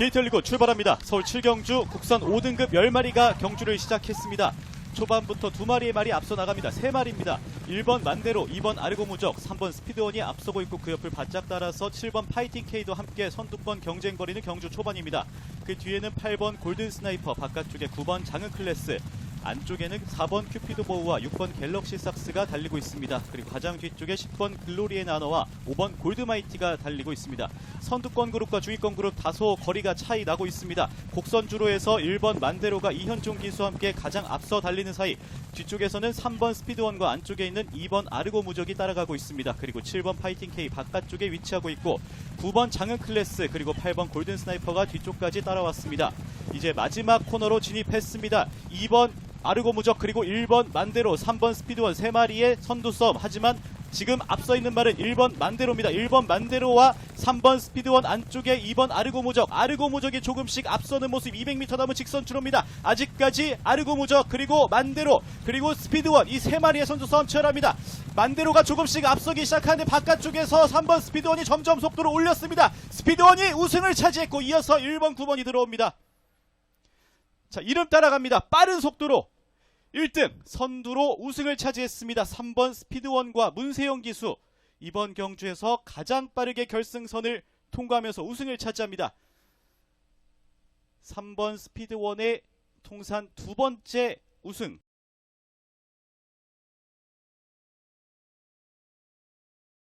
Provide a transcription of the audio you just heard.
게이트 열리고 출발합니다. 서울 7경주 국선 5등급 10마리가 경주를 시작했습니다. 초반부터 두 마리의 말이 앞서 나갑니다. 세 마리입니다. 1번 만대로, 2번 아르고무적, 3번 스피드원이 앞서고 있고 그 옆을 바짝 따라서 7번 파이팅 K도 함께 선두권 경쟁 벌이는 경주 초반입니다. 그 뒤에는 8번 골든 스나이퍼, 바깥쪽에 9번 장은 클래스, 안쪽에는 4번 큐피드 보우와 6번 갤럭시 삭스가 달리고 있습니다. 그리고 가장 뒤쪽에 10번 글로리의 나노와 5번 골드마이티가 달리고 있습니다. 선두권 그룹과 주위권 그룹 다소 거리가 차이 나고 있습니다. 곡선 주로에서 1번 만대로가 이현종 기수와 함께 가장 앞서 달리는 사이 뒤쪽에서는 3번 스피드원과 안쪽에 있는 2번 아르고 무적이 따라가고 있습니다. 그리고 7번 파이팅 K 바깥쪽에 위치하고 있고 9번 장은 클래스 그리고 8번 골든 스나이퍼가 뒤쪽까지 따라왔습니다. 이제 마지막 코너로 진입했습니다. 2번 아르고 무적 그리고 1번 만대로 3번 스피드원 3마리의 선두 싸움 하지만 지금 앞서 있는 말은 1번 만대로입니다. 1번 만대로와 3번 스피드원 안쪽에 2번 아르고 무적 아르고 무적이 조금씩 앞서는 모습 200m 남은 직선 주로입니다. 아직까지 아르고 무적 그리고 만대로 그리고 스피드원 이 세 마리의 선두 싸움 치열합니다. 만대로가 조금씩 앞서기 시작하는데 바깥쪽에서 3번 스피드원이 점점 속도를 올렸습니다. 스피드원이 우승을 차지했고 이어서 1번 9번이 들어옵니다. 자, 이름 따라갑니다. 빠른 속도로 1등 선두로 우승을 차지했습니다. 3번 스피드원과 문세영 기수 이번 경주에서 가장 빠르게 결승선을 통과하면서 우승을 차지합니다. 3번 스피드원의 통산 두 번째 우승